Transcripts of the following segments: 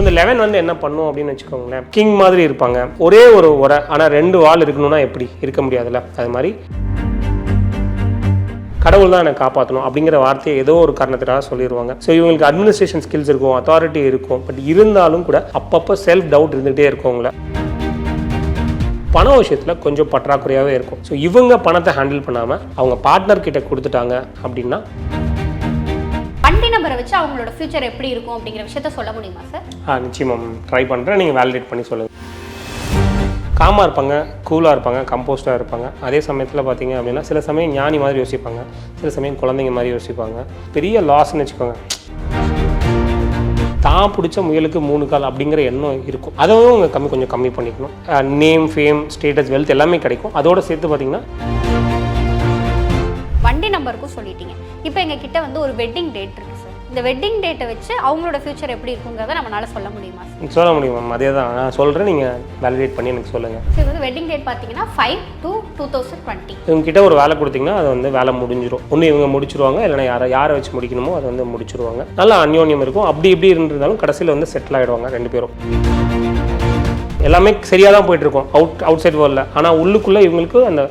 இந்த லெவன் வந்து என்ன பண்ணும் அப்படின்னு வச்சுக்கோங்களேன். கிங் மாதிரி இருப்பாங்க. ஒரே ஒரு உரை ஆனால் ரெண்டு வால் இருக்கணும்னா எப்படி? இருக்க முடியாதுல்ல. அது மாதிரி. கடவுள் தான் என்னை காப்பாற்றணும் அப்படிங்கிற வார்த்தையை ஏதோ ஒரு காரணத்தினால சொல்லிடுவாங்க ஸோ இவங்களுக்கு அட்மினிஸ்ட்ரேஷன் ஸ்கில்ஸ் இருக்கும் அத்தாரிட்டி இருக்கும். பட் இருந்தாலும் கூட அப்பப்போ செல்ஃப் டவுட் இருந்துகிட்டே இருக்கும் பண விஷயத்தில் கொஞ்சம் பற்றாக்குறையாகவே இருக்கும். ஸோ இவங்க பணத்தை ஹேண்டில் பண்ணாமல் அவங்க பார்ட்னர் கிட்ட கொடுத்துட்டாங்க அப்படின்னா நம்பரை வச்சு அவங்களோட ஃபியூச்சர் எப்படி இருக்கும் அப்படிங்கிற விஷயத்த சொல்ல முடியுமா சார் ஆ நிச்சயமாக ட்ரை பண்ணுறேன் நீங்கள் வேலிடேட் பண்ணி சொல்லுங்கள் காமாக இருப்பாங்க கூலாக இருப்பாங்க கம்போஸ்டாக இருப்பாங்க. அதே சமயத்தில் பார்த்தீங்க அப்படின்னா சில சமயம் ஞானி மாதிரி யோசிப்பாங்க. சில சமயம் குழந்தைங்க மாதிரி யோசிப்பாங்க. பெரிய லாஸ்ன்னு வச்சுக்கோங்க. தான் பிடிச்ச முயலுக்கு மூணு கால் அப்படிங்கிற எண்ணம் இருக்கும். அதுவும் அவங்க கம்மி கொஞ்சம் கம்மி பண்ணிக்கணும். நேம் ஃபேம் ஸ்டேட்டஸ் வெல்த் எல்லாமே கிடைக்கும். அதோட சேர்த்து பார்த்தீங்கன்னா வண்டி நம்பருக்கும் சொல்லிட்டீங்க. இப்போ எங்க கிட்ட வந்து ஒரு வெட்டிங் டேட் இருக்கு. இந்த வெட்டிங் டேட்டை வச்சு அவங்களோட ஃபியூச்சர் எப்படி இருக்குங்கிறத நம்மளால சொல்ல முடியுமா சொல்ல முடியும்? மேம் அதே தான். நான் சொல்கிறேன் நீங்கள் வேலிடேட் பண்ணி எனக்கு சொல்லுங்கள் ஸோ இது வந்து வெட்டிங் டேட் பார்த்தீங்கன்னா five two two thousand twenty இவங்க கிட்ட ஒரு வேலை கொடுத்தீங்கன்னா அது வந்து வேலை முடிஞ்சிடும் ஒன்று இவங்க முடிச்சிருவாங்க இல்லைன்னா யாரை யாரை வச்சு முடிக்கணுமோ அதை வந்து முடிச்சிருவாங்க. நல்லா அந்யோன்யம் இருக்கும். அப்படி இப்படி இருந்திருந்தாலும் கடைசியில் வந்து செட்டில் ஆகிடுவாங்க ரெண்டு பேரும். எல்லாமே சரியாக தான் போயிட்டு இருக்கும். அவுட் அவுட் சைட் வேர்ல்டில் ஆனால் உள்ளுக்குள்ளே இவங்களுக்கு அந்த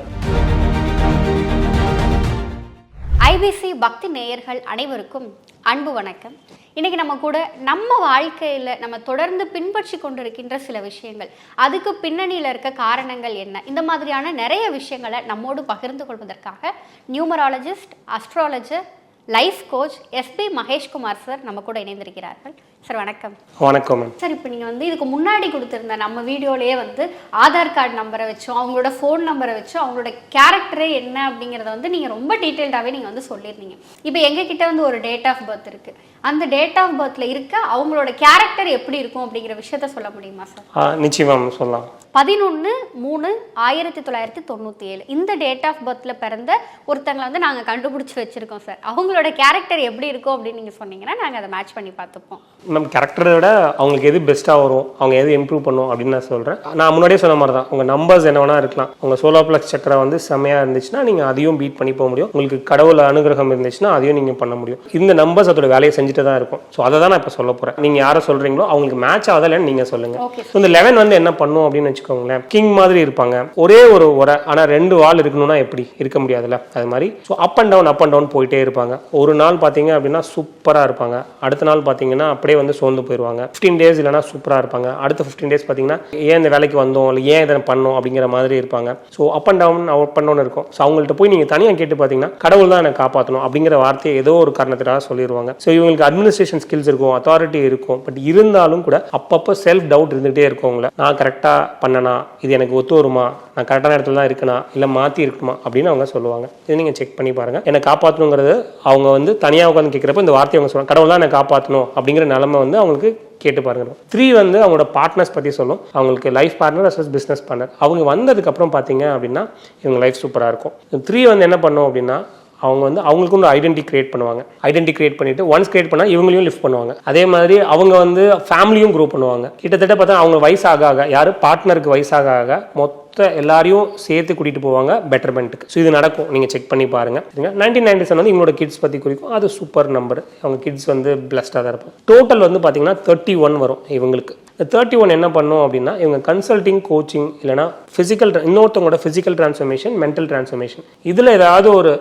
ஐபிசி பக்தி நேயர்கள் அனைவருக்கும் அன்பு வணக்கம். இன்றைக்கி நம்ம கூட நம்ம வாழ்க்கையில் நம்ம தொடர்ந்து பின்பற்றி கொண்டிருக்கின்ற சில விஷயங்கள். அதுக்கு பின்னணியில் இருக்க காரணங்கள் என்ன? இந்த மாதிரியான நிறைய விஷயங்களை நம்மோடு பகிர்ந்து கொள்வதற்காக numerologist astrologer life coach S P Maheshkumar sir நம்ம கூட இணைந்திருக்கிறார்கள். சார் வணக்கம். வணக்கம் மேம் சார் இப்போ நீங்கள் வந்து இதுக்கு முன்னாடி கொடுத்துருந்த நம்ம வீடியோலேயே வந்து ஆதார் கார்டு நம்பரை வச்சும் அவங்களோட ஃபோன் நம்பரை வச்சும் அவங்களோட கேரக்டரே என்ன அப்படிங்கிறத வந்து நீங்கள் ரொம்ப டீட்டெயில்டாகவே நீங்கள் வந்து சொல்லியிருந்தீங்க. இப்போ எங்ககிட்ட வந்து ஒரு டேட் ஆஃப் பர்த் இருக்குது அந்த டேட் ஆஃப் பர்த்தில் இருக்க அவங்களோட கேரக்டர் எப்படி இருக்கும் அப்படிங்கிற விஷயத்த சொல்ல முடியுமா சார்? ஆ, நிச்சயமா சொல்லலாம். பதினொன்று மூணு ஆயிரத்தி தொள்ளாயிரத்தி தொண்ணூற்றி ஏழு இந்த டேட் ஆஃப் பர்த்தில் பிறந்த ஒருத்தங்களை வந்து நாங்கள் கண்டுபிடிச்சி வச்சுருக்கோம் சார். அவங்களோட கேரக்டர் எப்படி இருக்கும் அப்படின்னு நீங்கள் சொன்னீங்கன்னா நாங்கள் அதை மேட்ச் பண்ணி பார்த்துப்போம். மேம் கேரக்டரை விட அவங்களுக்கு எது பெஸ்ட்டாக வரும் அவங்க எது இம்ப்ரூவ் பண்ணும் அப்படின்னு நான் சொல்கிறேன் நான் முன்னாடியே சொன்ன மாதிரி தான் உங்கள் நம்பர்ஸ் என்ன வேணா இருக்கலாம். உங்கள் சோலோ ப்ளக்ஸ் சக்கரை வந்து செம்மையாக இருந்துச்சுன்னா நீங்கள் அதையும் பீட் பண்ணி போக முடியும். உங்களுக்கு கடவுள் அனுகிரகம் இருந்துச்சுன்னா அதையும் நீங்கள் பண்ண முடியும். இந்த நம்பர்ஸ் அதோட வேலையை செஞ்சுட்டு தான் இருக்கும். ஸோ அதை தான் நான் இப்போ சொல்ல போகிறேன் நீங்கள் யாரை சொல்கிறீங்களோ அவங்களுக்கு மேட்ச் ஆகுதா இல்லைன்னு நீங்கள் சொல்லுங்கள் ஸோ இந்த லெவன் வந்து என்ன பண்ணும் அப்படின்னு வச்சுக்கோங்களேன். கிங் மாதிரி இருப்பாங்க. ஒரே ஒரு உரை ஆனால் ரெண்டு வால் இருக்கணும்னா எப்படி? இருக்க முடியாதுல்ல. அது மாதிரி. So up and down up and down போயிட்டே இருப்பாங்க. ஒரு நாள் பார்த்தீங்க அப்படின்னா சூப்பராக இருப்பாங்க. அடுத்த நாள் பார்த்தீங்கன்னா அப்படியே வந்து சோர்ந்து போயிடுவாங்க ஃபிஃப்டீன் டேஸ் இல்லைனா சூப்பராக இருப்பாங்க. அடுத்த ஃபிஃப்டீன் டேஸ் பார்த்தீங்கன்னா ஏன் இந்த வேலைக்கு வந்தோம்? இல்லை ஏன் இதை பண்ணோம்? அப்படிங்கிற மாதிரி இருப்பாங்க. So up and down up and down இருக்கும். ஸோ அவங்கள்ட்ட போய் நீங்கள் தனியாக கேட்டு பார்த்தீங்கன்னா கடவுள் தான் என்னை காப்பாற்றணும் அப்படிங்கிற வார்த்தையை ஏதோ ஒரு காரணத்திற்காக சொல்லிடுவாங்க ஸோ இவங்களுக்கு அட்மினிஸ்ட்ரேஷன் ஸ்கில்ஸ் இருக்கும் அத்தாரிட்டி இருக்கும். பட் இருந்தாலும் கூட அப்பப்போ செல்ஃப் டவுட் இருந்துகிட்டே இருக்கும் உங்களை நான் கரெக்டாக பண்ணனா? இது எனக்கு ஒத்து வருமா? நான் கரெக்டான இடத்துல தான் இருக்கனா? இல்லை மாற்றி இருக்குமா அப்படின்னு அவங்க சொல்லுவாங்க. இது நீங்கள் செக் பண்ணி பாருங்கள் என்னை காப்பாற்றணுங்கிறது அவங்க வந்து தனியாக உட்காந்து கேட்குறப்ப இந்த வார்த்தையை அவங்க சொல்லுவாங்க. கடவுள் தான் என்னை காப்பாற்றணும் அப்படிங்கிற நிலமை வந்து அவங்களுக்கு கேட்டு பாருங்க த்ரீ வந்து அவங்களோட பார்ட்னர்ஸ் பற்றி சொல்லும். அவங்களுக்கு life partner as business partner அவங்க வந்ததுக்கப்புறம் பார்த்தீங்க அப்படின்னா இவங்க லைஃப் சூப்பராக இருக்கும். த்ரீ வந்து என்ன பண்ணும் அப்படின்னா அவங்க வந்து அவங்களுக்கு ஒரு ஐடென்டி கிரியேட் பண்ணுவாங்க. ஐடென்டி கிரியேட் பண்ணிட்டு ஒன்ஸ் கிரியேட் பண்ணால் இவங்களையும் லிஃப்ட் பண்ணுவாங்க. அதே மாதிரி அவங்க வந்து ஃபேமிலியும் க்ரோ பண்ணுவாங்க. கிட்டத்தட்ட பார்த்தா அவங்க வயசாக ஆக யார்? பார்ட்னருக்கு வயசாக ஆக மொத்த மொத்த எல்லாரையும் சேர்த்து கூட்டிட்டு போவாங்க பெட்டர்மெண்ட்டுக்கு ஸோ இது நடக்கும். நீங்கள் செக் பண்ணி பாருங்க. சரிங்களா? நைன்டீன் நைன்டி செவன் வந்து இவங்களோட கிட்ஸ் பற்றி குறிக்கும். அது சூப்பர் நம்பர் அவங்க கிட்ஸ் வந்து பிளஸ்டாக தான் இருப்பாங்க. டோட்டல் வந்து பார்த்தீங்கன்னா தேர்ட்டி ஒன் வரும் இவங்களுக்கு. தேர்ட்டி ஒன் என்ன பண்ணும் அப்படின்னா இவங்க கன்சல்டிங் கோச்சிங் இல்லைனா ஃபிசிக்கல் இன்னொருத்தவங்களோட ஃபிசிக்கல் ட்ரான்ஸ்ஃபர்மேஷன் மென்டல் டிரான்ஸ்ஃபர்மேஷன் இதில் ஏதாவது ஒரு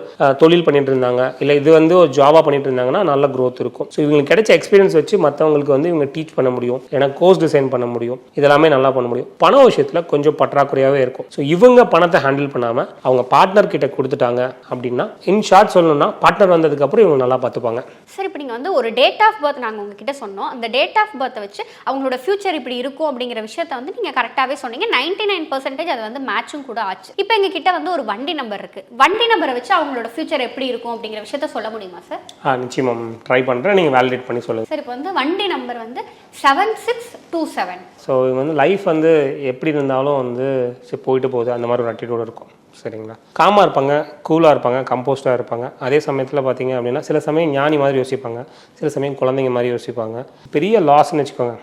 தொழில் பண்ணிட்டு இருந்தாங்க இல்லை இது வந்து ஒரு ஜாபாக பண்ணிட்டு இருந்தாங்கன்னா நல்ல க்ரோத் இருக்கும். ஸோ இவங்களுக்கு கிடைச்ச எக்ஸ்பீரியன்ஸ் வச்சு மற்றவங்களுக்கு வந்து இவங்க டீச் பண்ண முடியும். ஏன்னா கோர்ஸ் டிசைன் பண்ண முடியும். இதெல்லாமே நல்லா பண்ண முடியும். பண விஷயத்தில் கொஞ்சம் பற்றாக்குறையாகவே இருக்கும். ஸோ இவங்க பணத்தை ஹேண்டில் பண்ணாமல் அவங்க பார்ட்னர் கிட்ட கொடுத்துட்டாங்க அப்படின்னா இன் ஷார்ட் சொல்லணும்னா பார்ட்னர் வந்ததுக்கப்புறம் இவங்க நல்லா பார்த்துப்பாங்க. சார் இப்போ நீங்கள் வந்து ஒரு டேட் ஆஃப் பர்த் நாங்கள் உங்ககிட்ட சொன்னோம். அந்த டேட் ஆஃப் பர்த்தை வச்சு அவங்களோட ஃபியூச்சர் இப்படி இருக்கும் அப்படிங்கிற விஷயத்த வந்து நீங்கள் கரெக்டாகவே சொன்னீங்க. நைன்டி நைன் பர்சன்டேஜ் அது வந்து மேட்சும் கூட ஆச்சு. இப்போ எங்ககிட்ட வந்து ஒரு வண்டி நம்பர் இருக்குது வண்டி நம்பரை வச்சு அவங்களோட ஃபியூச்சர் எப்படி இருக்கும் அப்படிங்கிற விஷயத்த சொல்ல முடியுமா சார் ஆ நிச்சயமாக ட்ரை பண்ணுறேன் நீங்கள் வேலிடேட் பண்ணி சொல்லுங்கள் சார் இப்போ வந்து வண்டி நம்பர் வந்து seven six two seven so இவங்க வந்து லைஃப் வந்து எப்படி இருந்தாலும் வந்து போயிட்டு போகுது. அந்த மாதிரி ஒரு அட்டிடியூட் இருக்கும். சரிங்களா? காமாக இருப்பாங்க கூலாக இருப்பாங்க கம்போஸ்டாக இருப்பாங்க. அதே சமயத்தில் பார்த்தீங்க அப்படின்னா சில சமயம் ஞானி மாதிரி யோசிப்பாங்க சில சமயம் குழந்தைங்க மாதிரி யோசிப்பாங்க. பெரிய லாஸ்ன்னு வச்சுக்கோங்க.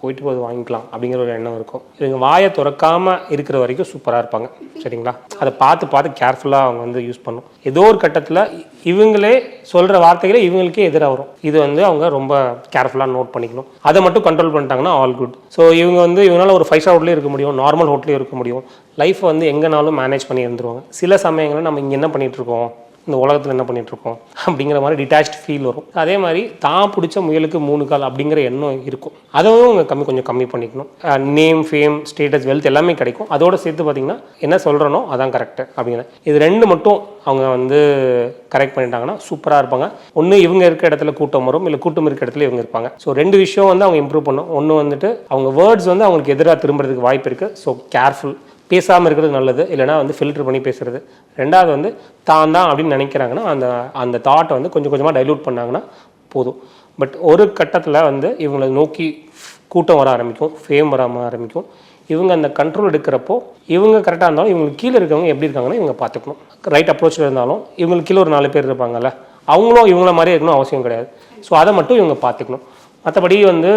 போயிட்டு போது வாங்கிக்கலாம் அப்படிங்கிற ஒரு எண்ணம் இருக்கும். இவங்க வாயை திறக்காமல் இருக்கிற வரைக்கும் சூப்பராக இருப்பாங்க. சரிங்களா? அதை பார்த்து பார்த்து கேர்ஃபுல்லாக அவங்க வந்து யூஸ் பண்ணும். ஏதோ ஒரு கட்டத்தில் இவங்களே சொல்கிற வார்த்தைகளே இவங்களுக்கே எதிராக வரும். இது வந்து அவங்க ரொம்ப கேர்ஃபுல்லாக நோட் பண்ணிக்கணும். அதை மட்டும் கண்ட்ரோல் பண்ணிட்டாங்கன்னா ஆல் குட் ஸோ இவங்க வந்து இவங்களால ஒரு ஃபைவ் ஸ்டார் ஹோட்டலே இருக்க முடியும் நார்மல் ஹோட்டலே இருக்க முடியும். லைஃப் வந்து எங்கேனாலும் மேனேஜ் பண்ணி இருந்துருவாங்க. சில சமயங்களில் நம்ம இங்கே என்ன பண்ணிட்டு இருக்கோம்? இந்த உலகத்தில் என்ன பண்ணிட்டு இருக்கோம் அப்படிங்கிற மாதிரி டிட்டாச்ட் ஃபீல் வரும். அதே மாதிரி தான் பிடிச்ச முயலுக்கு மூணு கால் அப்படிங்கிற எண்ணம் இருக்கும். அதுவும் அவங்க கம்மி கொஞ்சம் கம்மி பண்ணிக்கணும். நேம் ஃபேம் ஸ்டேட்டஸ் வெல்த் எல்லாமே கிடைக்கும். அதோட சேர்த்து பார்த்தீங்கன்னா என்ன சொல்கிறனோ அதான் கரெக்டு அப்படிங்கிற. இது ரெண்டு மட்டும் அவங்க வந்து கரெக்ட் பண்ணிட்டாங்கன்னா சூப்பராக இருப்பாங்க. ஒன்று இவங்க இருக்க இடத்துல கூட்டம் வரும் இல்லை கூட்டம் இருக்க இடத்துல இவங்க இருப்பாங்க. ஸோ ரெண்டு விஷயம் வந்து அவங்க இம்ப்ரூவ் பண்ணும். ஒன்று வந்துட்டு அவங்க வேர்ட்ஸ் வந்து அவங்களுக்கு எதிராக திரும்புறதுக்கு வாய்ப்பு இருக்குது ஸோ கேர்ஃபுல் பேசாமல் இருக்கிறது நல்லது இல்லைனா வந்து ஃபில்டர் பண்ணி பேசுறது. ரெண்டாவது வந்து தான் தான் அப்படின்னு நினைக்கிறாங்கன்னா அந்த அந்த தாட்டை வந்து கொஞ்சம் கொஞ்சமாக டைல்யூட் பண்ணாங்கன்னா போதும். பட் ஒரு கட்டத்தில் வந்து இவங்களை நோக்கி கூட்டம் வர ஆரம்பிக்கும் ஃபேம் வர ஆரம்பிக்கும். இவங்க அந்த கண்ட்ரோல் எடுக்கிறப்போ இவங்க கரெக்டாக இருந்தாலும் இவங்களுக்கு கீழே இருக்கவங்க எப்படி இருக்காங்கன்னு இவங்க பார்த்துக்கணும். ரைட் அப்ரோச்சில் இருந்தாலும் இவங்களுக்கு கீழே ஒரு நாலு பேர் இருப்பாங்கல்ல அவங்களும் இவங்கள மாதிரி இருக்கணும் அவசியம் கிடையாது. ஸோ அதை மட்டும் இவங்க பார்த்துக்கணும். மற்றபடி வந்து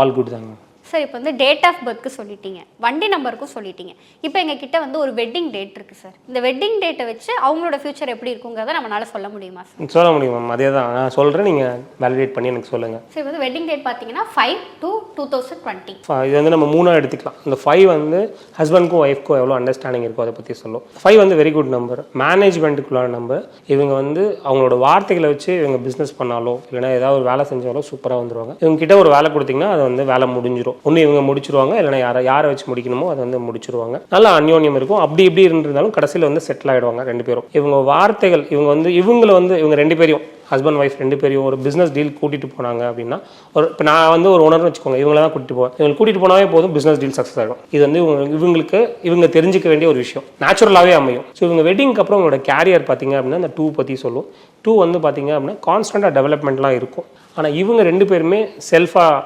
ஆல் குட் தாங்க. சார் இப்போ வந்து டேட் ஆஃப் பர்த்க்கு சொல்லிட்டீங்க. வண்டி நம்பருக்கும் சொல்லிட்டீங்க. இப்போ எங்ககிட்ட வந்து ஒரு வெட்டிங் டேட் இருக்கு சார். இந்த வெட்டிங் டேட்டை வச்சு அவங்களோட ஃபியூச்சர் எப்படி இருக்குங்கிறத நம்மளால சொல்ல முடியுமா சார்? சொல்ல முடியும்? மேம் அதே தான். நான் சொல்கிறேன் நீங்கள் வேலிடேட் பண்ணி எனக்கு சொல்லுங்கள் சரி வந்து வெட்டிங் டேட் பார்த்தீங்கன்னா five two two thousand twenty இது வந்து நம்ம மூணாக எடுத்துக்கலாம். இந்த ஃபைவ் வந்து ஹஸ்பண்ட்க்கும் ஒய்ஃப்க்கும் எவ்வளோ அண்டர்ஸ்டாண்டிங் இருக்கோ அதை பற்றி சொல்லும். ஃபைவ் வந்து வெரி குட் நம்பர் மேனேஜ்மெண்ட்டுக்குள்ளான நம்பர் இவங்க வந்து அவங்களோட வார்த்தைகளை வச்சு இவங்க பிஸ்னஸ் பண்ணாலோ இல்லைனா ஏதாவது ஒரு வேலை செஞ்சாலோ சூப்பராக வந்துருவாங்க. இவங்க கிட்ட ஒரு வேலை கொடுத்தீங்கன்னா அது வந்து வேலை முடிஞ்சிடும் ஒன்று இவங்க முடிச்சிருவாங்க இல்லைனா யாரை யாரை வச்சு முடிக்கணுமோ அதை வந்து முடிச்சிருவாங்க. நல்லா அந்யோன்யம் இருக்கும். அப்படி இப்படி இருந்திருந்தாலும் கடைசியில் வந்து செட்டில் ஆகிடுவாங்க ரெண்டு பேரும். இவங்க வார்த்தைகள் இவங்க வந்து இவங்களை வந்து இவங்க ரெண்டு பேரையும் ஹஸ்பண்ட் ஒய்ஃப் ரெண்டு பேரையும் ஒரு பிஸ்னஸ் டீல் கூட்டிட்டு போனாங்க அப்படின்னா ஒரு இப்போ நான் வந்து ஒரு உணர்வு வச்சுக்கோங்க இவங்கள தான் கூட்டிட்டு போவேன். இவங்க கூட்டிட்டு போனாவே போதும் பிஸ்னஸ் டீல் சக்ஸஸ் ஆகிடும் இது வந்து இவங்க இவங்களுக்கு இவங்க தெரிஞ்சுக்க வேண்டிய ஒரு விஷயம். நேச்சுரலாகவே அமையும். ஸோ இவங்க வெட்டிங்க்கு அப்புறம் உங்களோட கேரியர் பார்த்தீங்க அப்படின்னா அந்த டூ பற்றி சொல்லும். டூ வந்து பார்த்தீங்க அப்படின்னா கான்ஸ்டண்ட்டாக டெவலப்மெண்ட்லாம் இருக்கும். ஆனால் இவங்க ரெண்டு பேருமே செல்ஃபாக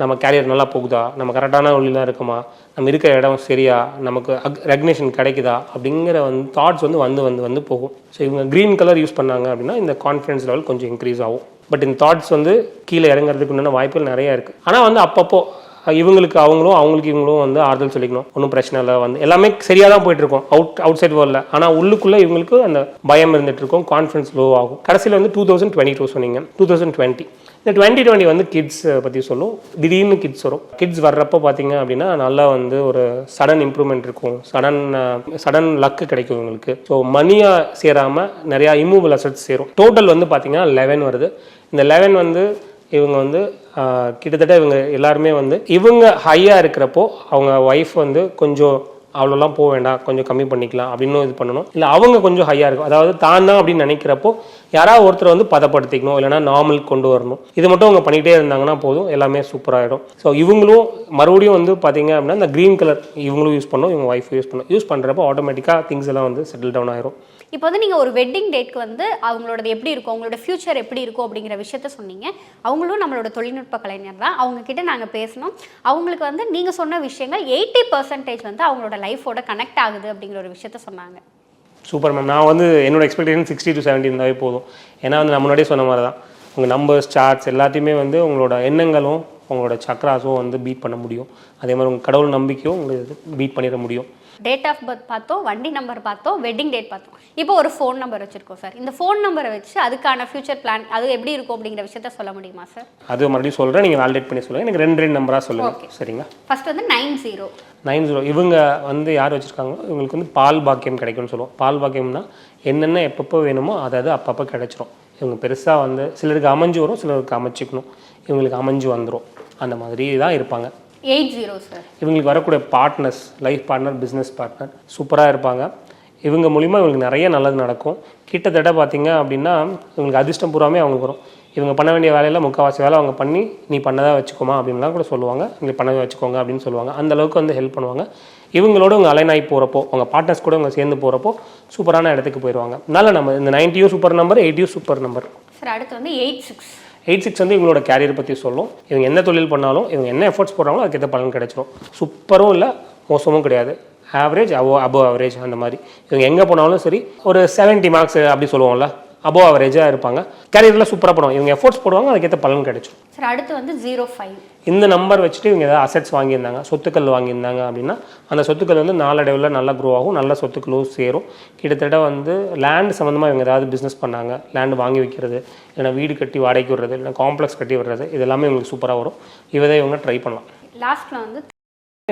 நம்ம கேரியர் நல்லா போகுதா? நம்ம கரெக்டான வழியில் இருக்குமா? நம்ம இருக்கிற இடம் சரியா? நமக்கு அக் ரெகனேஷன் கிடைக்குதா? அப்படிங்கிற வந்து தாட்ஸ் வந்து வந்து வந்து வந்து போகும். ஸோ இவங்க க்ரீன் கலர் யூஸ் பண்ணாங்க அப்படின்னா இந்த கான்ஃபிடன்ஸ் லெவல் கொஞ்சம் இன்க்ரீஸ் ஆகும். பட் இந்த தாட்ஸ் வந்து கீழே இறங்குறதுக்கு உண்டான வாய்ப்புகள் நிறையா இருக்குது ஆனால் வந்து அப்பப்போ இவங்களுக்கு அவங்களும் அவங்களுக்கு இவங்களும் வந்து ஆறுதல் சொல்லிக்கணும். ஒன்றும் பிரச்சனை இல்லை. வந்து எல்லாமே சரியாக தான் போயிட்டு இருக்கும். அவுட் அவுட் சைட் வரல ஆனால் உள்ளுக்குள்ளே இவங்களுக்கு அந்த பயம் இருந்துட்டு இருக்கும். கான்ஃபிடன்ஸ் லோ ஆகும். கடைசியில் வந்து டூ தௌசண்ட் டுவெண்ட்டி டூ சொன்னீங்க. டூ தௌசண்ட் டுவெண்ட்டி இந்த டுவெண்ட்டி டுவெண்ட்டி வந்து கிட்ஸ் பற்றி சொல்லும். திடீர்னு கிட்ஸ் வரும். கிட்ஸ் வர்றப்போ பார்த்தீங்க அப்படின்னா நல்லா வந்து ஒரு சடன் இம்ப்ரூவ்மெண்ட் இருக்கும். சடன் சடன் லக்கு கிடைக்கும் இவங்களுக்கு. ஸோ மணியாக சேராமல் நிறையா இம்மூவல் அசட்ஸ் சேரும். டோட்டல் வந்து பார்த்தீங்கன்னா லெவன் வருது. இந்த லெவன் வந்து இவங்க வந்து கிட்டத்தட்ட இவங்க எல்லாருமே வந்து இவங்க ஹையாக இருக்கிறப்போ அவங்க ஒய்ஃப் வந்து கொஞ்சம் அவ்வளோலாம் போக வேண்டாம் கொஞ்சம் கம்மி பண்ணிக்கலாம் அப்படின்னு இது பண்ணணும். இல்லை அவங்க கொஞ்சம் ஹையாக இருக்கும். அதாவது தான் தான் அப்படின்னு நினைக்கிறப்போ யாராவது ஒருத்தர் வந்து பதப்படுத்திக்கணும் இல்லைனா நார்மல் கொண்டு வரணும். இது மட்டும் அவங்க பண்ணிகிட்டே இருந்தாங்கன்னா போதும் எல்லாமே சூப்பராகிடும் ஸோ இவங்களும் மறுபடியும் வந்து பார்த்தீங்க அப்படின்னா இந்த க்ரீன் கலர் இவங்களும் யூஸ் பண்ணணும் இவங்க ஒய்ஃப் யூஸ் பண்ணணும். யூஸ் பண்ணுறப்போ ஆட்டோமேட்டிக்காக திங்ஸ் எல்லாம் வந்து செட்டில் டவுன் ஆயிரும். இப்போ வந்து நீங்கள் ஒரு வெட்டிங் டேட்க்கு வந்து அவங்களோட எப்படி இருக்கும்? அவங்களோட ஃபியூச்சர் எப்படி இருக்கும்? அப்படிங்கிற விஷயத்த சொன்னீங்க. அவங்களும் நம்மளோட தொழில்நுட்ப கலைஞர் தான். அவங்கக்கிட்ட நாங்கள் பேசினோம் அவங்களுக்கு வந்து நீங்கள் சொன்ன விஷயங்கள் எயிட்டி பர்சன்டேஜ் வந்து அவங்களோட லைஃபோட கனெக்ட் ஆகுது அப்படிங்கிற ஒரு விஷயத்த சொன்னாங்க. Super ma'am. நான் வந்து என்னோட எக்ஸ்பெக்டேஷன் சிக்ஸ்டி டு செவன்டி இருந்தாவே போதும். ஏன்னா வந்து நான் முன்னாடியே சொன்ன மாதிரி தான் உங்கள் நம்பர்ஸ் சார்ட்ஸ் எல்லாத்தையுமே வந்து உங்களோட எண்ணங்களும் உங்களோட சக்ராஸும் வந்து பீட் பண்ண முடியும். அதே மாதிரி உங்கள் கடவுள் நம்பிக்கையும் உங்களுக்கு பீட் பண்ணிட முடியும். டேட் ஆஃப் பர்த் பார்த்தோம் வண்டி நம்பர் பார்த்தோம் வெட்டிங் டேட் பார்த்தோம். இப்போ ஒரு ஃபோன் நம்பர் வச்சுருக்கோம் சார் இந்த ஃபோன் நம்பரை வச்சு அதுக்கான ஃபியூச்சர் பிளான் அது எப்படி இருக்கும் அப்படிங்கிற விஷயத்த சொல்ல முடியுமா சார் அது மறுபடியும் சொல்கிறேன் நீங்கள் வேலிடேட் பண்ணி சொல்லுங்கள் எனக்கு ரெண்டு ரெண்டு நம்பராக சொல்லுங்கள் சரிங்களா? ஃபர்ஸ்ட் வந்து நைன் ஜீரோ நைன் ஜீரோ இவங்க வந்து யார் வச்சுருக்காங்களோ இவங்களுக்கு வந்து பால் பாக்கியம் கிடைக்கும்னு சொல்லுவோம். பால் பாக்கியம்னா என்னென்ன எப்பப்போ வேணுமோ அது அது அப்பப்போ கிடைச்சிரும். இவங்க பெருசாக வந்து சிலருக்கு அமைஞ்சு வரும் சிலருக்கு அமைச்சிக்கணும். இவங்களுக்கு அமைஞ்சு வந்துடும் அந்த மாதிரி தான் இருப்பாங்க. எயிட் ஜீரோ சார் இவங்களுக்கு வரக்கூடிய partners life partner business partner சூப்பராக இருப்பாங்க. இவங்க மூலிமா இவங்களுக்கு நிறைய நல்லது நடக்கும். கிட்டத்தட்ட பார்த்தீங்க அப்படின்னா இவங்களுக்கு அதிர்ஷ்டம் பூராமே அவங்களுக்கு வரும். இவங்க பண்ண வேண்டிய வேலையில் முக்கால்வாசி வேலை அவங்க பண்ணி நீ பண்ணதாக வச்சுக்கோமா அப்படின்லாம் கூட சொல்லுவாங்க. நீங்கள் பண்ணதை வச்சுக்கோங்க அப்படின்னு சொல்லுவாங்க. அந்த அளவுக்கு வந்து ஹெல்ப் பண்ணுவாங்க. இவங்களோட உங்கள் அலைன் ஆகி போகிறப்போ உங்கள் பார்ட்னர்ஸ் கூட உங்க சேர்ந்து போகிறப்போ சூப்பரான இடத்துக்கு போயிடுவாங்க அதனால நம்ம இந்த நைன்ட்டியும் சூப்பர் நம்பர் எயிட்டியும் சூப்பர் நம்பர் சார் அடுத்து வந்து எயிட் சிக்ஸ் எயிட் சிக்ஸ் வந்து இவங்களோட கேரியர் பற்றி சொல்லும். இவங்க என்ன தொழில் பண்ணாலும் இவங்க என்ன எஃபர்ட்ஸ் போடுறாங்களோ அதுக்கேற்ற பலன் கிடைச்சிடும் சூப்பரும் இல்லை மோசமும் கிடையாது. ஆவரேஜ் அபோ அபோ ஆவரேஜ் அந்த மாதிரி. இவங்க எங்கே போனாலும் சரி ஒரு 70 மார்க்ஸ் அப்படி சொல்லுவோம்ல. அபோ ஆவரேஜாக இருப்பாங்க. கேரியரில் சூப்பராக பண்ணுவாங்க இவங்க எஃபோர்ட்ஸ் போடுவாங்க அதுக்கேற்ற பலன் கிடைச்சிரும். சார் அடுத்து வந்து ஜீரோ ஃபைவ் இந்த நம்பர் வச்சுட்டு இவங்க ஏதாவது அசெட்ஸ் வாங்கியிருந்தாங்க சொத்துக்கள் வாங்கியிருந்தாங்க அப்படின்னா அந்த சொத்துக்கள் வந்து நாளடைவில் நல்லா க்ரோ ஆகும் நல்ல சொத்துக்களும் சேரும். கிட்டத்தட்ட வந்து லேண்ட் சம்மந்தமாக இவங்க ஏதாவது பிஸ்னஸ் பண்ணாங்க லேண்ட் வாங்கி வைக்கிறது இல்லைனா வீடு கட்டி வாடகைக்கு விடுறது இல்லைனா காம்ப்ளெக்ஸ் கட்டி விடுறது இது எல்லாமே இவங்களுக்கு சூப்பராக வரும். இவதை இவங்க ட்ரை பண்ணலாம். லாஸ்ட்ல வந்து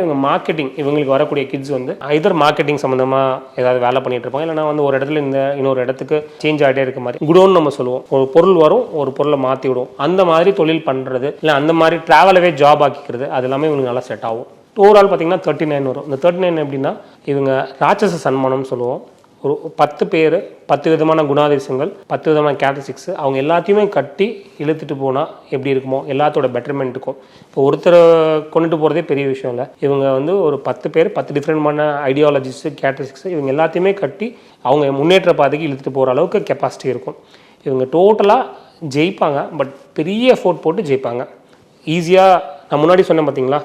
இவங்க மார்க்கெட்டிங் இவங்களுக்கு வரக்கூடிய கிட்ஸ் வந்து ஐதர் மார்க்கெட்டிங் சம்மந்தமாக ஏதாவது வேலை பண்ணிட்டு இருப்பாங்க. இல்லைனா வந்து ஒரு இடத்துல இந்த இன்னொரு இடத்துக்கு சேஞ்ச் ஆகிட்டே இருக்க மாதிரி குடோன்னு நம்ம சொல்லுவோம். ஒரு பொருள் வரும் ஒரு பொருளை மாற்றி விடுவோம் அந்த மாதிரி தொழில் பண்ணுறது இல்லை அந்த மாதிரி ட்ராவலவே ஜாப் ஆக்கிக்கிறது அது எல்லாமே இவங்களுக்கு நல்லா செட் ஆகும். ஓவரால் பார்த்தீங்கன்னா தேர்ட்டி நைன் வரும். இந்த தேர்ட்டி நைன் எப்படின்னா இவங்க ராட்சச சன்மானம்னு சொல்லுவோம். ஒரு பத்து பேர் பத்து விதமான குணாதிசயங்கள் பத்து விதமான கேரக்டரிஸ்டிக்ஸ் அவங்க எல்லாத்தையுமே கட்டி இழுத்துட்டு போனால் எப்படி இருக்குமோ எல்லாத்தோட பெட்டர்மெண்ட்டுக்கும் இப்போ ஒருத்தரை கொண்டுட்டு போகிறதே பெரிய விஷயம் இல்லை. இவங்க வந்து ஒரு பத்து பேர் பத்து டிஃப்ரெண்ட்மான ஐடியாலஜிஸ் கேரக்டரிஸ்டிக்ஸ் இவங்க எல்லாத்தையுமே கட்டி அவங்க முன்னேற்ற பாதைக்கு இழுத்துட்டு போகிற அளவுக்கு கெப்பாசிட்டி இருக்கும். இவங்க டோட்டலாக ஜெயிப்பாங்க பட் பெரிய எஃபோர்ட் போட்டு ஜெயிப்பாங்க. ஈஸியாக நான் முன்னாடி சொன்னேன் பார்த்தீங்களா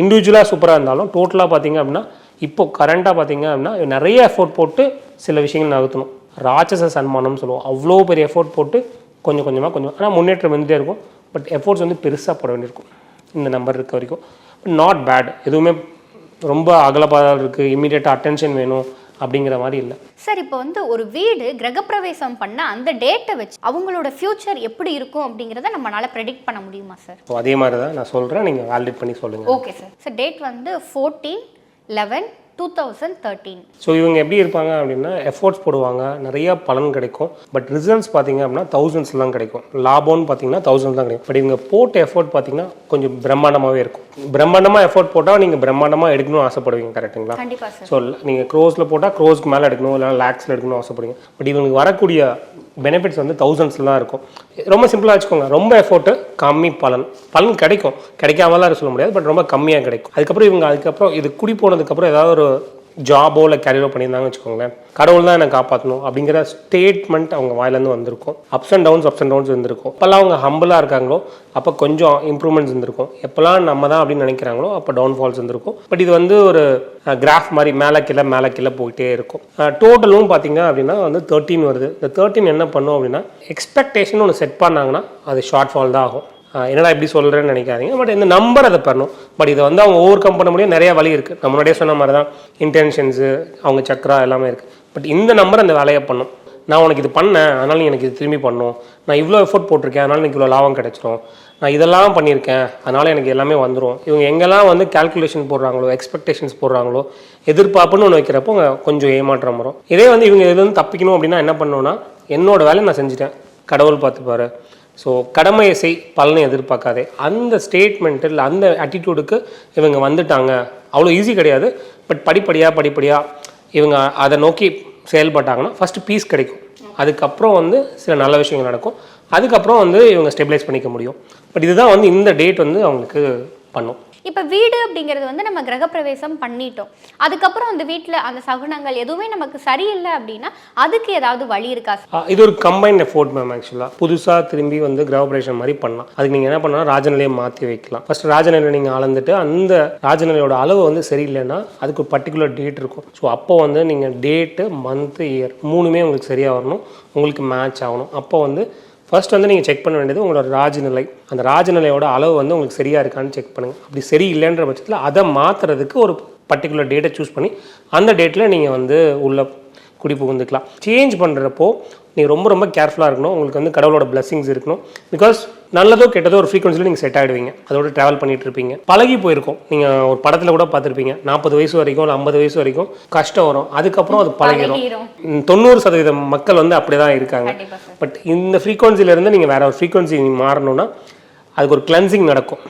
இண்டிவிஜுவலாக சூப்பராக இருந்தாலும் டோட்டலாக பார்த்தீங்க அப்படின்னா இப்போ கரண்ட்டாக பார்த்தீங்க அப்படின்னா நிறைய எஃபோர்ட் போட்டு சில விஷயங்கள் நகர்த்தணும். ராட்சச சன்மானம்னு சொல்லுவோம். அவ்வளோ பெரிய எஃபோர்ட் போட்டு கொஞ்சம் கொஞ்சமாக கொஞ்சம். ஆனால் முன்னேற்றம் வந்துட்டே இருக்கும். பட் எஃபோர்ட்ஸ் வந்து பெருசாக போட வேண்டியிருக்கும். இந்த நம்பர் இருக்க வரைக்கும். நாட் பேட் எதுவுமே ரொம்ப அகலப்பாதாக இருக்குது இமீடியட்டாக அட்டென்ஷன் வேணும் அப்படிங்கிற மாதிரி இல்லை. சார் இப்போ வந்து ஒரு வீடு கிரகப்பிரவேசம் பண்ண அந்த டேட்டை வச்சு அவங்களோட ஃபியூச்சர் எப்படி இருக்கும் அப்படிங்கிறத நம்மளால ப்ரெடிக்ட் பண்ண முடியுமா சார்? ஸோ அதே மாதிரி தான் நான் சொல்கிறேன் நீங்கள் வேலிடேட் பண்ணி சொல்லுங்கள் ஓகே சார் சார் டேட் வந்து fourteen eleven two thousand thirteen so இவங்க எப்படி இருப்பாங்க அப்படின்னா எஃபோர்ட்ஸ் போடுவாங்க நிறைய பலன் கிடைக்கும். பட் ரிசல்ட்ஸ் பார்த்தீங்க அப்படின்னா தௌசண்ட்ஸ் தான் கிடைக்கும். லாபம்னு பார்த்தீங்கன்னா தௌசண்ட் தான் கிடைக்கும். பட் இவங்க போட்ட எஃபோர்ட் பார்த்தீங்கன்னா கொஞ்சம் பிரம்மாண்டமாகவே இருக்கும். பிரம்மாண்டமாக எஃபோர்ட் போட்டால் நீங்கள் பிரம்மாண்டமாக எடுக்கணும்னு ஆசைப்படுவீங்க கரெக்ட்டுங்களா கண்டிப்பா சார் ஸோ நீங்கள் க்ரோஸில் போட்டால் க்ரோஸ்க்கு மேலே எடுக்கணும் இல்லை லேக்ஸில் எடுக்கணும்னு ஆசைப்படுவீங்க. பட் இவங்களுக்கு வரக்கூடிய பெனிஃபிட்ஸ் வந்து தௌசண்ட்ஸில் தான் இருக்கும். ரொம்ப சிம்பிளாக வச்சுக்கோங்க. ரொம்ப எஃபோர்ட்டு கம்மி பலன். பலன் கிடைக்கும். கிடைக்காமலாம் சொல்ல முடியாது பட் ரொம்ப கம்மியாக கிடைக்கும். அதுக்கப்புறம் இவங்க அதுக்கப்புறம் இது குடி போனதுக்கப்புறம் ஏதாவது ஒரு ஜாபோ இல்லை கேரியரோ பண்ணியிருந்தாங்கன்னு வச்சுக்கோங்களேன் கடவுள் தான் என்னை காப்பாற்றணும் அப்படிங்கிற ஸ்டேட்மெண்ட் அவங்க வாயிலேருந்து வந்திருக்கும். Ups and downs ups and downs இருந்திருக்கும். அப்போல்லாம் அவங்க ஹம்பிளாக இருக்காங்களோ அப்போ கொஞ்சம் இம்ப்ரூவ்மெண்ட்ஸ் இருந்திருக்கும். எப்போல்லாம் நம்ம தான் அப்படின்னு நினைக்கிறாங்களோ அப்போ டவுன்ஃபால்ஸ் இருந்திருக்கும். பட் இது வந்து ஒரு கிராஃப் மாதிரி மேலே கீழே மேலே கீழே போயிட்டே இருக்கும். டோட்டலும் பார்த்தீங்க அப்படின்னா வந்து தேர்ட்டின் வருது. இந்த தேர்ட்டின் என்ன பண்ணும் அப்படின்னா எக்ஸ்பெக்டேஷன் ஒன்று செட் பண்ணாங்கன்னா அது ஷார்ட் ஃபால் தான் ஆகும். என்னடா இப்படி சொல்கிறேன்னு நினைக்காதீங்க. பட் இந்த நம்பர் அதை பண்ணணும். பட் இதை வந்து அவங்க ஓவர் கம் பண்ண முடியும். நிறைய வழி இருக்குது நம்ம முன்னாடியே சொன்ன மாதிரி தான் இன்டென்ஷன்ஸு அவங்க சக்கரா எல்லாமே இருக்குது பட் இந்த நம்பர் அந்த வேலையை பண்ணும். நான் உனக்கு இது பண்ணேன். அதனால நீ எனக்கு இது திரும்பி பண்ணணும் நான் இவ்வளோ எஃபோர்ட் போட்டிருக்கேன். அதனால எனக்கு இவ்வளோ லாபம் கிடைச்சிரும். நான் இதெல்லாம் பண்ணியிருக்கேன். அதனால் எனக்கு எல்லாமே வந்துடும் இவங்க எங்கெல்லாம் வந்து கால்குலேஷன் போடுறாங்களோ எக்ஸ்பெக்டேஷன்ஸ் போடுறாங்களோ எதிர்பார்ப்புன்னு ஒன்று வைக்கிறப்போ கொஞ்சம் ஏமாற்றம் வரும். இதே வந்து இவங்க இதுலேருந்து தப்பிக்கணும் அப்படின்னா என்ன பண்ணணும்னா என்னோட வேலையை நான் செஞ்சுட்டேன். கடவுள் பார்த்துப்பாரு. ஸோ கடமையை செய் பலனை எதிர்பார்க்காதே. அந்த ஸ்டேட்மெண்ட்டு இல்லை அந்த ஆட்டிடியூடுக்கு இவங்க வந்துட்டாங்க. அவ்வளோ ஈஸி கிடையாது. பட் படிப்படியாக படிப்படியாக இவங்க அதை நோக்கி செயல்பட்டாங்கன்னா ஃபஸ்ட்டு பீஸ் கிடைக்கும். அதுக்கப்புறம் வந்து சில நல்ல விஷயங்கள் நடக்கும். அதுக்கப்புறம் வந்து இவங்க ஸ்டெபிலைஸ் பண்ணிக்க முடியும். பட் இதுதான் வந்து இந்த டேட் வந்து அவங்களுக்கு பண்ணும். இப்போ வீடு அப்படிங்கிறது வந்து நம்ம கிரகப்பிரவேசம் பண்ணிட்டோம். அதுக்கப்புறம் அந்த வீட்டில் அந்த சகுனங்கள் எதுவுமே நமக்கு சரியில்லை அப்படின்னா அதுக்கு ஏதாவது வழி இருக்கா? இது ஒரு கம்பைன் எஃபோர்ட் மேம் ஆக்சுவலாக புதுசாக திரும்பி வந்து கிரகப்பிரவேசம் மாதிரி பண்ணலாம். அதுக்கு நீங்கள் என்ன பண்ணலாம்? ராஜநிலையை மாற்றி வைக்கலாம். ஃபர்ஸ்ட் ராஜநிலை நீங்கள் அளந்துட்டு அந்த ராஜநிலையோட அளவு வந்து சரியில்லைன்னா அதுக்கு ஒரு பர்டிகுலர் டேட் இருக்கும். ஸோ அப்போ வந்து நீங்கள் டேட்டு மந்த்து இயர் மூணுமே உங்களுக்கு சரியாக வரணும். உங்களுக்கு மேட்ச் ஆகணும். அப்போ வந்து ஃபர்ஸ்ட் வந்து நீங்கள் செக் பண்ண வேண்டியது உங்களோட ராஜநிலை. அந்த ராஜநிலையோட அளவு வந்து உங்களுக்கு சரியாக இருக்கான்னு செக் பண்ணுங்கள் அப்படி சரி இல்லைன்ற பட்சத்தில் அதை மாற்றுறதுக்கு ஒரு பர்டிகுலர் டேட்டை சூஸ் பண்ணி அந்த டேட்டில் நீங்கள் வந்து உள்ள குடி புகுந்துக்கலாம். சேஞ்ச் பண்ணுறப்போ நீங்கள் ரொம்ப ரொம்ப கேர்ஃபுல்லாக இருக்கணும். உங்களுக்கு வந்து கடவுளோட blessings இருக்கணும். பிகாஸ் நல்லதோ கெட்டதோ ஒரு ஃப்ரீக்வன்சியில் நீங்கள் செட் ஆகிடுவீங்க அதோட ட்ராவல் பண்ணிட்டு இருப்பீங்க. பழகி போயிருக்கும். நீங்கள் ஒரு படத்தில் கூட பார்த்துருப்பீங்க. நாற்பது வயசு வரைக்கும் இல்லை ஐம்பது வயசு வரைக்கும் கஷ்டம் வரும். அதுக்கப்புறம் அது பழகிடும் தொண்ணூறு சதவீதம் மக்கள் வந்து அப்படி தான் இருக்காங்க பட் இந்த ஃப்ரீக்வன்சிலேருந்து நீங்கள் வேற ஒரு ஃப்ரீக்வன்சி மாறணும்னா அதுக்கு ஒரு கிளென்சிங் நடக்கும்.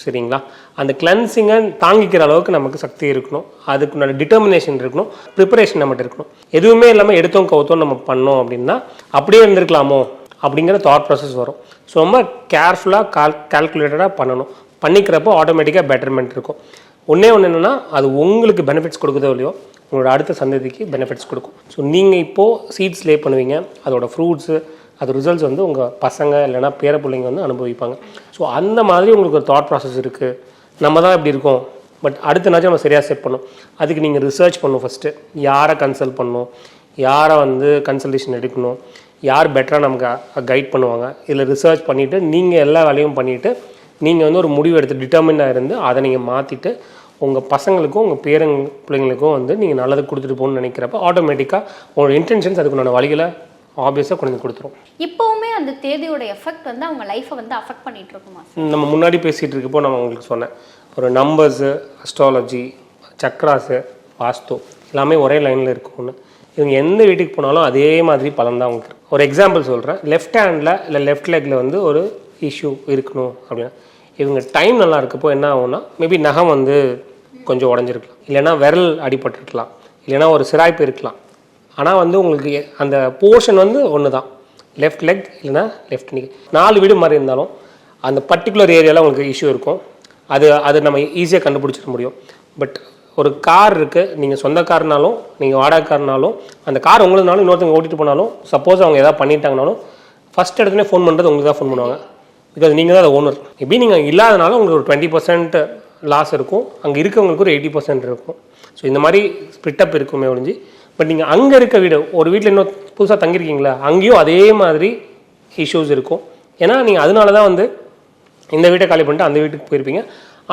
சரிங்களா? அந்த கிளன்சிங்கை தாங்கிக்கிற அளவுக்கு நமக்கு சக்தி இருக்கணும். அதுக்குண்டான டிட்டர்மினேஷன் இருக்கணும். ப்ரிப்பரேஷன் நம்மகிட்ட இருக்கணும். எதுவுமே இல்லாமல் எடுத்தோம் கவுத்தோம் நம்ம பண்ணோம் அப்படின்னா அப்படியே இருந்திருக்கலாமோ அப்படிங்கிற தாட் ப்ராசஸ் வரும். ஸோ ரொம்ப கேர்ஃபுல்லாக கால் கால்குலேட்டடாக பண்ணணும். பண்ணிக்கிறப்போ ஆட்டோமேட்டிக்காக பெட்டர்மெண்ட் இருக்கும். ஒன்றே ஒன்று என்னென்னா அது உங்களுக்கு பெனிஃபிட்ஸ் கொடுக்குதோ இல்லையோ உங்களோட அடுத்த சந்ததிக்கு பெனிஃபிட்ஸ் கொடுக்கும். ஸோ நீங்கள் இப்போது சீட்ஸ் லே பண்ணுவீங்க. அதோட ஃப்ரூட்ஸு அது ரிசல்ட்ஸ் வந்து உங்கள் பசங்க இல்லைனா பேர பிள்ளைங்க வந்து அனுபவிப்பாங்க. ஸோ அந்த மாதிரி உங்களுக்கு ஒரு தாட் ப்ராசஸ் இருக்குது நம்ம தான் இப்படி இருக்கோம். பட் அடுத்த நாச்சும் நம்ம சரியாக செட் பண்ணணும் அதுக்கு நீங்கள் ரிசர்ச் பண்ணணும் ஃபஸ்ட்டு யாரை கன்சல்ட் பண்ணணும்? யாரை வந்து கன்சல்டேஷன் எடுக்கணும்? யார் பெட்டராக நமக்கு கைட் பண்ணுவாங்க? இதில் ரிசர்ச் பண்ணிவிட்டு நீங்கள் எல்லா வேலையும் பண்ணிவிட்டு நீங்கள் வந்து ஒரு முடிவு எடுத்து டிட்டர்மினாக இருந்து அதை நீங்கள் மாற்றிட்டு உங்கள் பசங்களுக்கும் உங்கள் பேரங் பிள்ளைங்களுக்கும் வந்து நீங்கள் நல்லது கொடுத்துட்டு போகணும்னு நினைக்கிறப்ப ஆட்டோமேட்டிக்காக உங்களோட இன்டென்ஷன்ஸ் அதுக்குண்டான வழிகளை ஆப்வியஸாக கொண்டு வந்து கொடுத்துரும். இப்போவுமே அந்த தேதியோட எஃபெக்ட் வந்து அவங்க லைஃப்பை வந்து அஃபெக்ட் பண்ணிட்டு இருக்குமா நம்ம முன்னாடி பேசிகிட்டு இருக்கப்போ நான் உங்களுக்கு சொன்னேன். ஒரு நம்பர்ஸு அஸ்ட்ராலஜி சக்ராஸு வாஸ்து எல்லாமே ஒரே லைனில் இருக்கும்னு. இவங்க எந்த வீட்டுக்கு போனாலும் அதே மாதிரி பலன் தான் அவங்களுக்கு. ஒரு எக்ஸாம்பிள் சொல்கிறேன் லெஃப்ட் ஹேண்டில் இல்லை லெஃப்ட் லெக்கில் வந்து ஒரு இஷ்யூ இருக்கணும் அப்படின்னா இவங்க டைம் நல்லா இருக்கப்போ என்ன ஆகும்னா மேபி நகம் வந்து கொஞ்சம் உடஞ்சிருக்கலாம். இல்லைன்னா விரல் அடிபட்டிருக்கலாம். இல்லைன்னா ஒரு சிராய்ப்பு இருக்கலாம். ஆனால் வந்து உங்களுக்கு அந்த போர்ஷன் வந்து ஒன்று தான் லெஃப்ட் லெக் இல்லைன்னா லெஃப்ட் நீ நாலு வீடு மாதிரி இருந்தாலும் அந்த பர்டிகுலர் ஏரியாவில் உங்களுக்கு இஷ்யூ இருக்கும். அது அது நம்ம ஈஸியாக கண்டுபிடிச்சிட முடியும். பட் ஒரு கார் இருக்குது நீங்கள் சொந்த கார்னாலும் நீங்கள் வாடகை கார்னாலும் அந்த கார் உங்களுனாலும் இன்னொருத்தவங்க ஓட்டிட்டு போனாலும் சப்போஸ் அவங்க எதாவது பண்ணிட்டாங்கனாலும் ஃபஸ்ட் இடத்துல ஃபோன் பண்ணுறது உங்களுக்கு தான் ஃபோன் பண்ணுவாங்க. பிகாஸ் நீங்கள் தான் அதை ஓனர் எப்படி நீங்கள் இல்லாதனால உங்களுக்கு ஒரு டுவெண்ட்டி பர்சன்ட் லாஸ் இருக்கும். அங்கே இருக்கவங்களுக்கு ஒரு எயிட்டி பர்சன்ட் இருக்கும். ஸோ இந்த மாதிரி ஸ்பிட்டப் இருக்குமே ஒழிஞ்சு பட் நீங்கள் அங்கே இருக்க வீடு ஒரு வீட்டில் இன்னும் புதுசாக தங்கியிருக்கீங்களா? அங்கேயும் அதே மாதிரி இஷ்யூஸ் இருக்கும். ஏன்னா நீங்கள் அதனால தான் வந்து இந்த வீட்டை காலி பண்ணிட்டு அந்த வீட்டுக்கு போயிருப்பீங்க.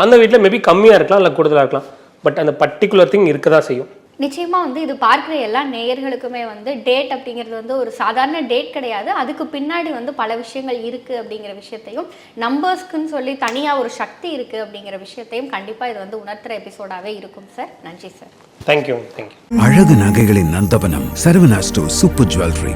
அந்த வீட்டில் மேபி கம்மியாக இருக்கலாம் இல்லை கூடுதலாக இருக்கலாம். பட் அந்த பர்டிகுலர் திங் இருக்க தான் செய்யும். நிச்சயமா வந்து இது பார்க்குற எல்லா நேயர்களுக்குமே வந்து டேட் அப்படிங்கிறது வந்து ஒரு சாதாரண டேட் கிடையாது. அதுக்கு பின்னாடி வந்து பல விஷயங்கள் இருக்கு அப்படிங்கிற விஷயத்தையும் நம்பர்ஸ்க்குன்னு சொல்லி தனியா ஒரு சக்தி இருக்கு அப்படிங்கிற விஷயத்தையும் கண்டிப்பா இது வந்து உணர்த்துற எபிசோடாவே இருக்கும் சார் நன்றி சார் தேங்க்யூ தேங்க்யூ அழகு நகைகளின் நந்தவனம் சரவணா ஸ்டோர் சூப்பர் ஜுவல்லரி